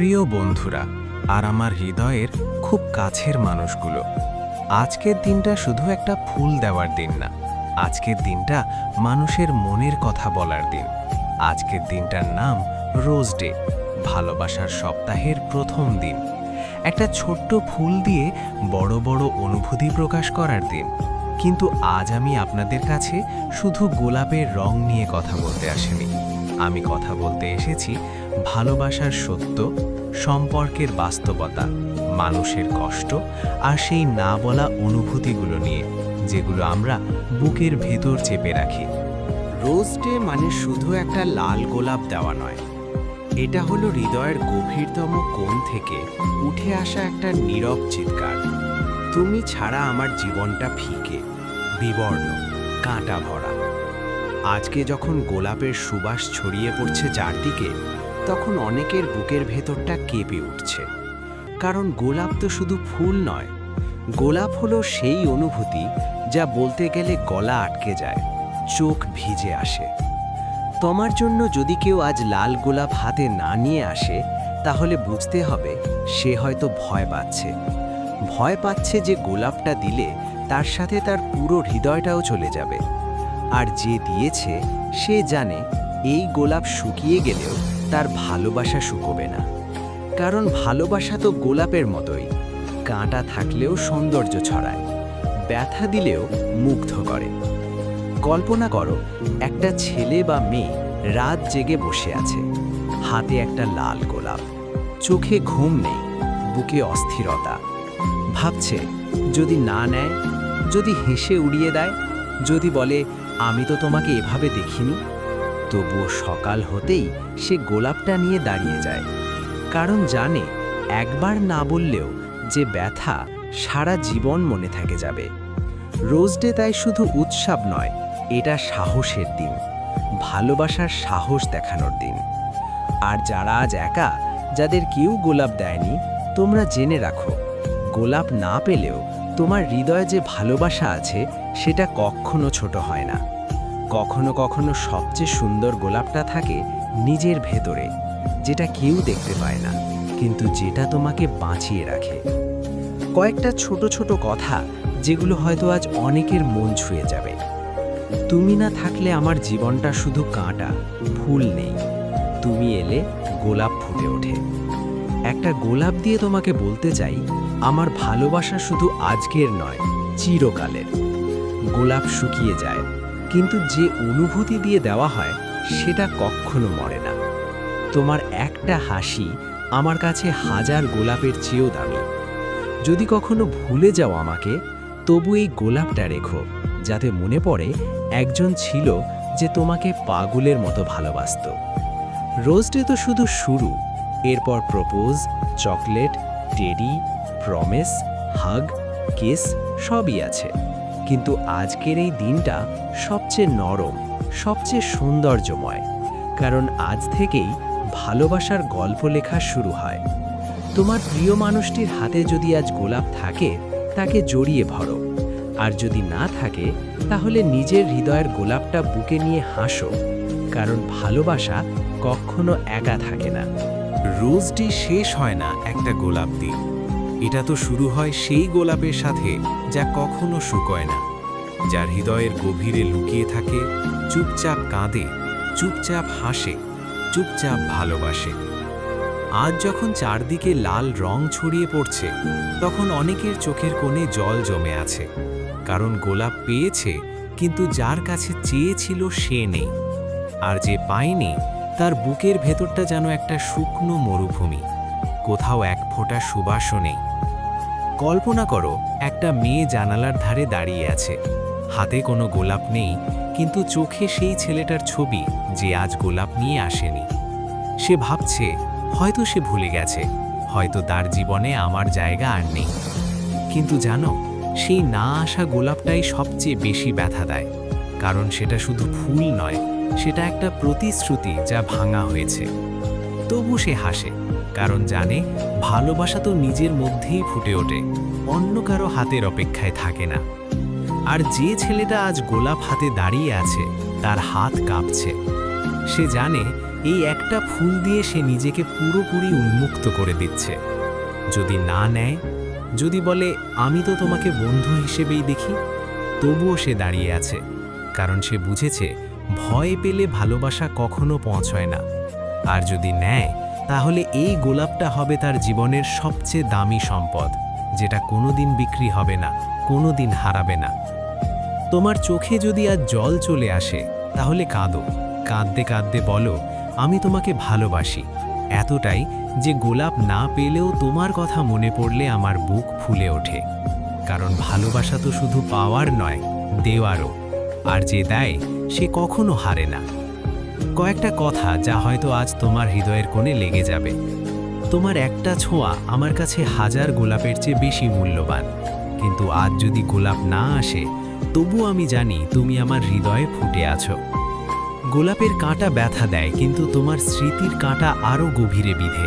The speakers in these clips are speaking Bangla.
প্রিয় বন্ধুরা, আর আমার হৃদয়ের খুব কাছের মানুষগুলো, আজকের দিনটা শুধু একটা ফুল দেওয়ার দিন না, আজকের দিনটা মানুষের মনের কথা বলার দিন। আজকের দিনটার নাম রোজ ডে, ভালোবাসার সপ্তাহের প্রথম দিন। একটা ছোট্ট ফুল দিয়ে বড় বড় অনুভূতি প্রকাশ করার দিন। কিন্তু আজ আমি আপনাদের কাছে শুধু গোলাপের রং নিয়ে কথা বলতে আসিনি। আমি কথা বলতে এসেছি ভালোবাসার সত্য, সম্পর্কের বাস্তবতা, মানুষের কষ্ট আর সেই না বলা অনুভূতিগুলো নিয়ে, যেগুলো আমরা বুকের ভেতর চেপে রাখি। রোজ ডে মানে শুধু একটা লাল গোলাপ দেওয়া নয়। এটা হলো হৃদয়ের গভীরতম কোণ থেকে উঠে আসা একটা নীরব চিৎকার। তুমি ছাড়া আমার জীবনটা ফিকে, বিবর্ণ, কাঁটা ভরা। আজকে যখন গোলাপের সুবাস ছড়িয়ে পড়ছে চারদিকে, তখন অনেকের বুকের ভেতরটা কেঁপে উঠছে। কারণ গোলাপ তো শুধু ফুল নয়, গোলাপ হলো সেই অনুভূতি যা বলতে গেলে গলা আটকে যায়, চোখ ভিজে আসে। তোমার জন্য যদি কেউ আজ লাল গোলাপ হাতে না নিয়ে আসে, তাহলে বুঝতে হবে সে হয়তো ভয় পাচ্ছে। ভয় পাচ্ছে যে গোলাপটা দিলে তার সাথে তার পুরো হৃদয়টাও চলে যাবে। আর যে দিয়েছে, সে জানে এই গোলাপ শুকিয়ে গেলেও তার ভালোবাসা শুকোবে না। কারণ ভালোবাসা তো গোলাপের মতোই। কাঁটা থাকলেও সৌন্দর্য ছড়ায়, ব্যথা দিলেও মুগ্ধ করে। কল্পনা করো, একটা ছেলে বা মেয়ে রাত জেগে বসে আছে। হাতে একটা লাল গোলাপ। চোখে ঘুম নেই, বুকে অস্থিরতা। ভাবছে, যদি না নেয়, যদি হেসে উড়িয়ে দেয়, যদি বলে আমি তো তোমাকে এভাবে দেখিনি। তবুও সকাল হতেই সে গোলাপটা নিয়ে দাঁড়িয়ে যায়। কারণ জানে, একবার না বললেও যে ব্যথা সারা জীবন মনে থাকে যাবে। রোজ ডে তাই শুধু উৎসব নয়, এটা সাহসের দিন, ভালোবাসার সাহস দেখানোর দিন। আর যারা আজ একা, যাদের কেউ গোলাপ দেয়নি, তোমরা জেনে রাখো, গোলাপ না পেলেও তোমার হৃদয়ে যে ভালোবাসা আছে, সেটা কখনো ছোট হয় না। কখনো কখনো সবচেয়ে সুন্দর গোলাপটা থাকে নিজের ভেতরে, যেটা কেউ দেখতে পায় না, কিন্তু যেটা তোমাকে বাঁচিয়ে রাখে। কয়েকটা ছোট ছোট কথা যেগুলো হয়তো আজ অনেকের মন ছুঁয়ে যাবে। তুমি না থাকলে আমার জীবনটা শুধু কাঁটা, ফুল নেই। তুমি এলে গোলাপ ফুটে ওঠে। একটা গোলাপ দিয়ে তোমাকে বলতে চাই, আমার ভালোবাসা শুধু আজকের নয়, চিরকালের। গোলাপ শুকিয়ে যায়। কিন্তু যে অনুভূতি দিয়ে দেওয়া হয়, সেটা কখনো মরে না। তোমার একটা হাসি আমার কাছে হাজার গোলাপের চেয়েও দামি। যদি কখনো ভুলে যাও আমাকে, তবু এই গোলাপটা রেখো, যাতে মনে পড়ে একজন ছিল যে তোমাকে পাগলের মতো ভালোবাসত। রোজ ডে তো শুধু শুরু, এরপর propose, chocolate, teddy, promise, hug, kiss, সবই আছে। কিন্তু আজকের এই দিনটা সবচেয়ে নরম, সবচেয়ে সৌন্দর্যময়, কারণ আজ থেকেই ভালোবাসার গল্প লেখা শুরু হয়। তোমার প্রিয় মানুষটির হাতে যদি আজ গোলাপ থাকে, তাকে জড়িয়ে ভরো আর যদি না থাকে, তাহলে নিজের হৃদয়ের গোলাপটা বুকে নিয়ে হাসো, কারণ ভালোবাসা কখনো একা থাকে না। রোজটি শেষ হয় না একটা গোলাপ দিয়ে। এটা তো শুরু হয় সেই গোলাপের সাথে যা কখনো শুকোয় না। যার হৃদয়ের গভীরে লুকিয়ে থাকে, চুপচাপ কাঁদে, চুপচাপ হাসে, চুপচাপ ভালোবাসে। আজ যখন চারদিকে লাল রং ছড়িয়ে পড়ছে, তখন অনেকের চোখের কোণে জল জমে আছে। কারণ গোলাপ পেয়েছে, কিন্তু যার কাছে চেয়েছিল সে নেই। আর যে পায়নি, তার বুকের ভেতরটা যেন একটা শুকনো মরুভূমি। কোথাও এক ফোঁটা সুবাসও নেই। কল্পনা করো, একটা মেয়ে জানালার ধারে দাঁড়িয়ে আছে। হাতে কোনো গোলাপ নেই, কিন্তু চোখে সেই ছেলেটার ছবি যে আজ গোলাপ নিয়ে আসেনি। সে ভাবছে, হয়তো সে ভুলে গেছে, হয়তো তার জীবনে আমার জায়গা আর নেই। কিন্তু জানো, সেই না আসা গোলাপটাই সবচেয়ে বেশি ব্যথা দেয়। কারণ সেটা শুধু ফুল নয়, সেটা একটা প্রতিশ্রুতি যা ভাঙা হয়েছে। তবু সে হাসে। কারণ জানে, ভালোবাসা তো নিজের মধ্যেই ফুটে ওঠে, অন্য কারও হাতের অপেক্ষায় থাকে না। আর যে ছেলেটা আজ গোলাপ হাতে দাঁড়িয়ে আছে, তার হাত কাঁপছে। সে জানে, এই একটা ফুল দিয়ে সে নিজেকে পুরোপুরি উন্মুক্ত করে দিচ্ছে। যদি না নেয়, যদি বলে, আমি তো তোমাকে বন্ধু হিসেবেই দেখি, তবুও সে দাঁড়িয়ে আছে, কারণ সে বুঝেছে, ভয় পেলে ভালোবাসা কখনো পৌঁছয় না। আর যদি নেয় তাহলে এই গোলাপটা হবে তার জীবনের সবচেয়ে দামি সম্পদ, যেটা কোনোদিন বিক্রি হবে না, কোনোদিন হারাবে না। তোমার চোখে যদি আজ জল চলে আসে, তাহলে কাঁদো। কাঁদতে কাঁদতে বলো, আমি তোমাকে ভালোবাসি। এতটাই যে গোলাপ না পেলেও তোমার কথা মনে পড়লে আমার বুক ফুলে ওঠে। কারণ ভালোবাসা তো শুধু পাওয়ার নয়, দেওয়ারও। আর যে দেয়, সে কখনো হারে না। কয়েকটা কথা যা হয়তো আজ তোমার হৃদয়ের কোণে লেগে যাবে। তোমার একটা ছোঁয়া আমার কাছে হাজার গোলাপের চেয়ে বেশি মূল্যবান। কিন্তু আজ যদি গোলাপ না আসে, তবু আমি জানি তুমি আমার হৃদয়ে ফুটে আছো। গোলাপের কাঁটা ব্যথা দেয়, কিন্তু তোমার স্মৃতির কাঁটা আরও গভীরে বিধে।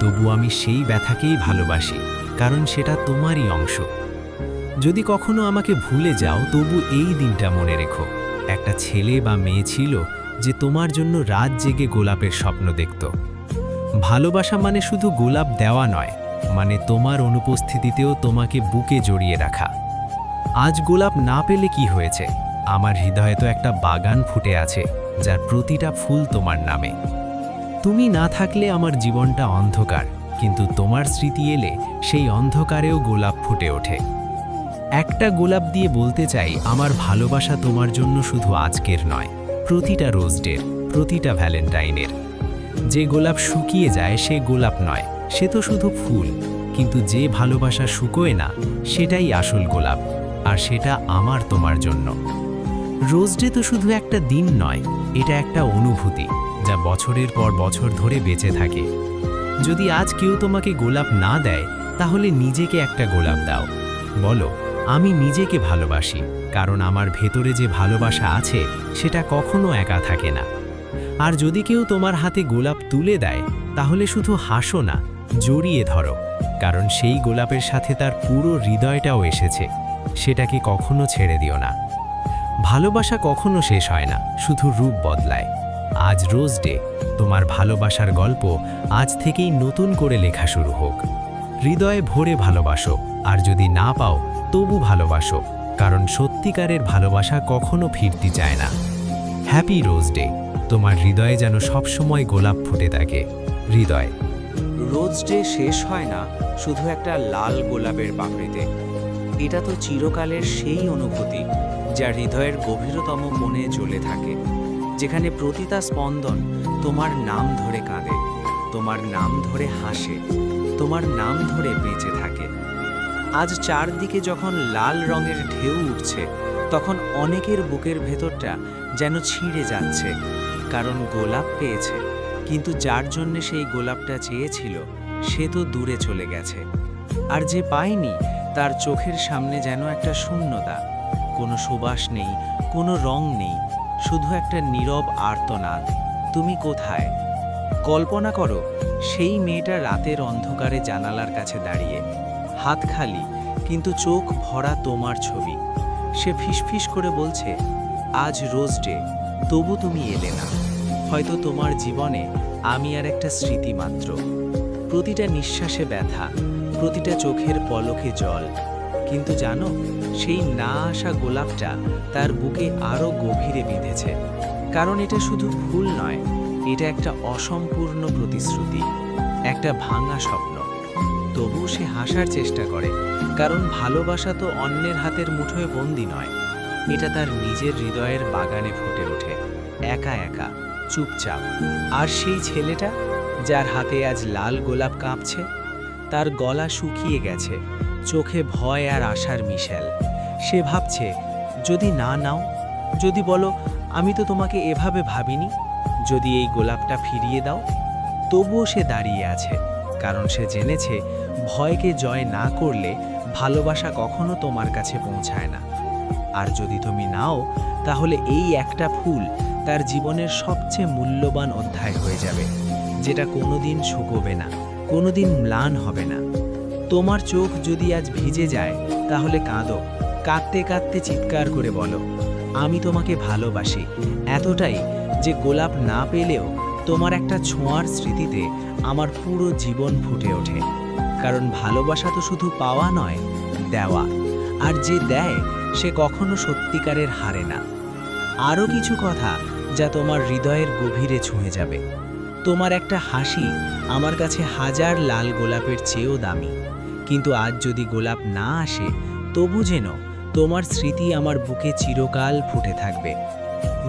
তবু আমি সেই ব্যথাকেই ভালোবাসি, কারণ সেটা তোমারই অংশ। যদি কখনো আমাকে ভুলে যাও, তবু এই দিনটা মনে রেখো। একটা ছেলে বা মেয়ে ছিল যে তোমার জন্য রাত জেগে গোলাপের স্বপ্ন দেখত। ভালোবাসা মানে শুধু গোলাপ দেওয়া নয় মানে তোমার অনুপস্থিতিতেও তোমাকে বুকে জড়িয়ে রাখা। আজ গোলাপ না পেলে কি হয়েছে? আমার হৃদয়ে তো একটা বাগান ফুটে আছে, যার প্রতিটা ফুল তোমার নামে। তুমি না থাকলে আমার জীবনটা অন্ধকার, কিন্তু তোমার স্মৃতি এলে সেই অন্ধকারেও গোলাপ ফুটে ওঠে। একটা গোলাপ দিয়ে বলতে চাই, আমার ভালোবাসা তোমার জন্য শুধু আজকের নয়। প্রতিটা রোজ ডের প্রতিটা ভ্যালেন্টাইনের। যে গোলাপ শুকিয়ে যায়, সে গোলাপ নয়, সে তো শুধু ফুল। কিন্তু যে ভালোবাসা শুকোয় না, সেটাই আসল গোলাপ, আর সেটা আমার তোমার জন্য। রোজ ডে তো শুধু একটা দিন নয়, এটা একটা অনুভূতি, যা বছরের পর বছর ধরে বেঁচে থাকে। যদি আজ কেউ তোমাকে গোলাপ না দেয়, তাহলে নিজেকে একটা গোলাপ দাও। বলো আমি নিজেকে ভালোবাসি, কারণ আমার ভেতরে যে ভালোবাসা আছে, সেটা কখনো একা থাকে না। আর যদি কেউ তোমার হাতে গোলাপ তুলে দেয়, তাহলে শুধু হাসো না, জড়িয়ে ধরো, কারণ সেই গোলাপের সাথে তার পুরো হৃদয়টাও এসেছে, সেটাকে কখনো ছেড়ে দিও না। ভালোবাসা কখনো শেষ হয় না, শুধু রূপ বদলায়। আজ রোজ ডে, তোমার ভালোবাসার গল্প আজ থেকেই নতুন করে লেখা শুরু হোক। হৃদয়ে ভরে ভালোবাসো, আর যদি না পাও তবু ভালোবাসো, কারণ সত্যিকারের ভালোবাসা কখনো ফিরতে চায় না। হ্যাপি রোজ ডে তোমার হৃদয়ে যেন সবসময় গোলাপ ফুটে থাকে। হৃদয়। রোজ ডে শেষ হয় না, শুধু একটা লাল গোলাপের পাপড়িতে। এটা তো চিরকালের সেই অনুভূতি, যা হৃদয়ের গভীরতম মনে জ্বলে থাকে, যেখানে প্রতিটা স্পন্দন তোমার নাম ধরে কাঁদে, তোমার নাম ধরে হাসে, তোমার নাম ধরে বেঁচে থাকে। আজ চারদিকে যখন লাল রঙের ঢেউ উঠছে, তখন অনেকের বুকের ভেতরটা যেন ছিঁড়ে যাচ্ছে, কারণ গোলাপ পেয়েছে। কিন্তু যার জন্যে সেই গোলাপটা চেয়েছিল, সে তো দূরে চলে গেছে। আর যে পায়নি, তার চোখের সামনে যেন একটা শূন্যতা। কোনো সুবাস নেই, কোনো রং নেই, শুধু একটা নীরব আর্তনাদ। তুমি কোথায়? কল্পনা করো, সেই মেয়েটা রাতের অন্ধকারে জানালার কাছে দাঁড়িয়ে, হাত খালি কিন্তু চোখ ভরা তোমার ছবি। সে ফিসফিস করে বলছে, আজ রোজ ডে, তবু তুমি এলে না। হয়তো তোমার জীবনে আমি আর একটা স্মৃতি মাত্র। প্রতিটা নিঃশ্বাসে ব্যথা, প্রতিটা চোখের পলকে জল। কিন্তু জানো, সেই না আসা গোলাপটা তার বুকে আরও গভীরে বিঁধেছে। কারণ এটা শুধু ভুল নয়, এটা একটা অসম্পূর্ণ প্রতিশ্রুতি, একটা ভাঙা স্বপ্ন। তবু সে হাসার চেষ্টা করে, কারণ ভালোবাসা তো অন্যের হাতের মুঠোয় বন্দি নয়। এটা তার নিজের হৃদয়ের বাগানে ফুটে ওঠে, একা একা, চুপচাপ। আর সেই ছেলেটা, যার হাতে আজ লাল গোলাপ কাঁপছে, তার গলা শুকিয়ে গেছে, চোখে ভয় আর আশার মিশেল। সে ভাবছে, যদি না নাও, যদি বলো, আমি তো তোমাকে এভাবে ভাবিনি, যদি এই গোলাপটা ফিরিয়ে দাও, তবুও সে দাঁড়িয়ে আছে। কারণ সে জেনেছে, ভয়কে জয় না করলে ভালোবাসা কখনো তোমার কাছে পৌঁছায় না। আর যদি তুমি নাও, তাহলে এই একটা ফুল তার জীবনের সবচেয়ে মূল্যবান অধ্যায় হয়ে যাবে, যেটা কোনোদিন শুকোবে না, কোনোদিন ম্লান হবে না। তোমার চোখ যদি আজ ভিজে যায়, তাহলে কাঁদো, কাঁদতে কাঁদতে চিৎকার করে বলো, আমি তোমাকে ভালোবাসি, এতটাই যে গোলাপ না পেলেও তোমার একটা ছোঁয়ার স্মৃতিতে আমার পুরো জীবন ফুটে ওঠে। কারণ ভালোবাসা তো শুধু পাওয়া নয়, দেওয়া। আর যে দেয়, সে কখনো সত্যিকারের হারে না। আরও কিছু কথা যা তোমার হৃদয়ের গভীরে ছুঁয়ে যাবে। তোমার একটা হাসি আমার কাছে হাজার লাল গোলাপের চেয়েও দামি। কিন্তু আজ যদি গোলাপ না আসে, তবু যেন তোমার স্মৃতি আমার বুকে চিরকাল ফুটে থাকবে।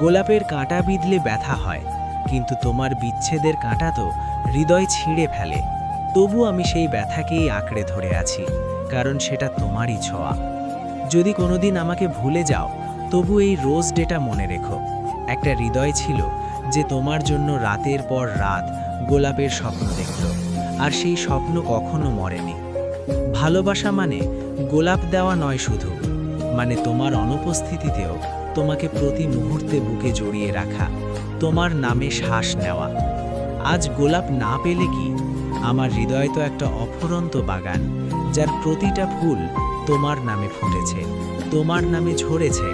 গোলাপের কাঁটা বিঁধলে ব্যথা হয় কিন্তু তোমার বিচ্ছেদের কাঁটা তো হৃদয় ছিঁড়ে ফেলে। তবু আমি সেই ব্যথাকেই আঁকড়ে ধরে আছি, কারণ সেটা তোমারই ছোঁয়া। যদি কোনোদিন আমাকে ভুলে যাও, তবু এই রোজ ডেটা মনে রেখো। একটা হৃদয় ছিল যে তোমার জন্য রাতের পর রাত গোলাপের স্বপ্ন দেখত, আর সেই স্বপ্ন কখনো মরেনি। ভালোবাসা মানে গোলাপ দেওয়া নয় শুধু মানে তোমার অনুপস্থিতিতেও তোমাকে প্রতি মুহূর্তে বুকে জড়িয়ে রাখা। তোমার নামে শ্বাস নেওয়া। আজ গোলাপ না পেলে কি? আমার হৃদয় তো একটা অফুরন্ত বাগান, যার প্রতিটা ফুল তোমার নামে ফুটেছে, তোমার নামে ঝরেছে,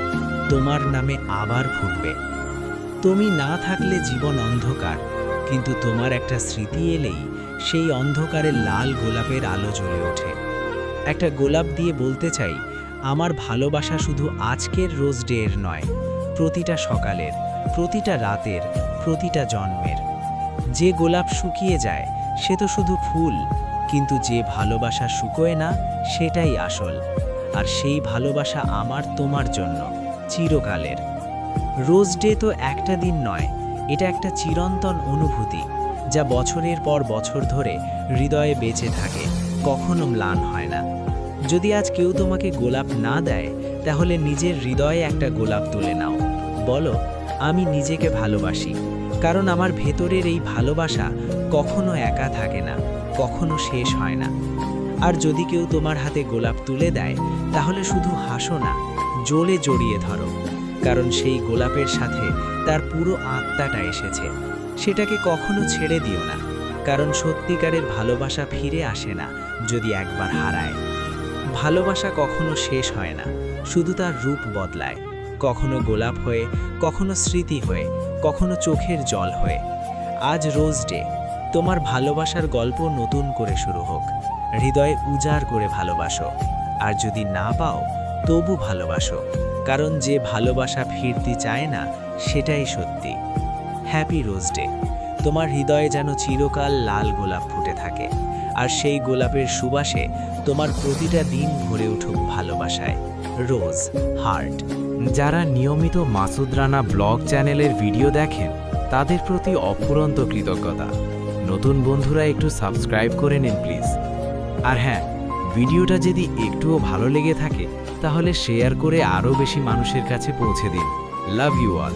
তোমার নামে আবার ফুটবে। তুমি না থাকলে জীবন অন্ধকার, কিন্তু তোমার একটা স্মৃতি এলেই সেই অন্ধকারে লাল গোলাপের আলো জ্বলে ওঠে। একটা গোলাপ দিয়ে বলতে চাই, আমার ভালোবাসা শুধু আজকের রোজ ডে এর নয়, প্রতিটা সকালের। প্রতিটা রাতের, প্রতিটা জন্মের। যে গোলাপ শুকিয়ে যায়, সে তো শুধু ফুল, কিন্তু যে ভালোবাসা শুকোয় না, সেটাই আসল। আর সেই ভালোবাসা আমার তোমার জন্য, চিরকালের। রোজ ডে তো একটা দিন নয়, এটা একটা চিরন্তন অনুভূতি, যা বছরের পর বছর ধরে হৃদয়ে বেঁচে থাকে, কখনো ম্লান হয় না। যদি আজ কেউ তোমাকে গোলাপ না দেয়, তাহলে নিজের হৃদয়ে একটা গোলাপ তুলে নাও। বলো আমি নিজেকে ভালোবাসি, কারণ আমার ভেতরের এই ভালোবাসা কখনো একা থাকে না, কখনো শেষ হয় না। আর যদি কেউ তোমার হাতে গোলাপ তুলে দেয়, তাহলে শুধু হাসো না জোরে জড়িয়ে ধরো, কারণ সেই গোলাপের সাথে তার পুরো আত্মাটা এসেছে। সেটাকে কখনো ছেড়ে দিও না, কারণ সত্যিকারের ভালোবাসা ফিরে আসে না যদি একবার হারায়। ভালোবাসা কখনো শেষ হয় না, শুধু তার রূপ বদলায়। কখনো গোলাপ হয়ে, কখনো স্মৃতি হয়ে, কখনো চোখের জল হয়ে। আজ রোজ ডে, তোমার ভালোবাসার গল্প নতুন করে শুরু হোক। হৃদয়ে উজাড় করে ভালোবাসো। আর যদি না পাও, তবু ভালোবাসো। কারণ যে ভালোবাসা ফিরতে চায় না, সেটাই সত্যি। হ্যাপি রোজ ডে তোমার হৃদয়ে যেন চিরকাল লাল গোলাপ ফুটে থাকে। আর সেই গোলাপের সুবাসে তোমার প্রতিটা দিন ভরে উঠুক ভালোবাসায়। Rose heart. যারা নিয়মিত মাসুদ রানা ব্লগ চ্যানেলের ভিডিও দেখেন, তাদের প্রতি অফুরন্ত কৃতজ্ঞতা। নতুন বন্ধুরা একটু সাবস্ক্রাইব করে নিন প্লিজ। আর হ্যাঁ ভিডিওটা যদি একটুও ভালো লেগে থাকে, তাহলে শেয়ার করে আরও বেশি মানুষের কাছে পৌঁছে দিন। Love you all.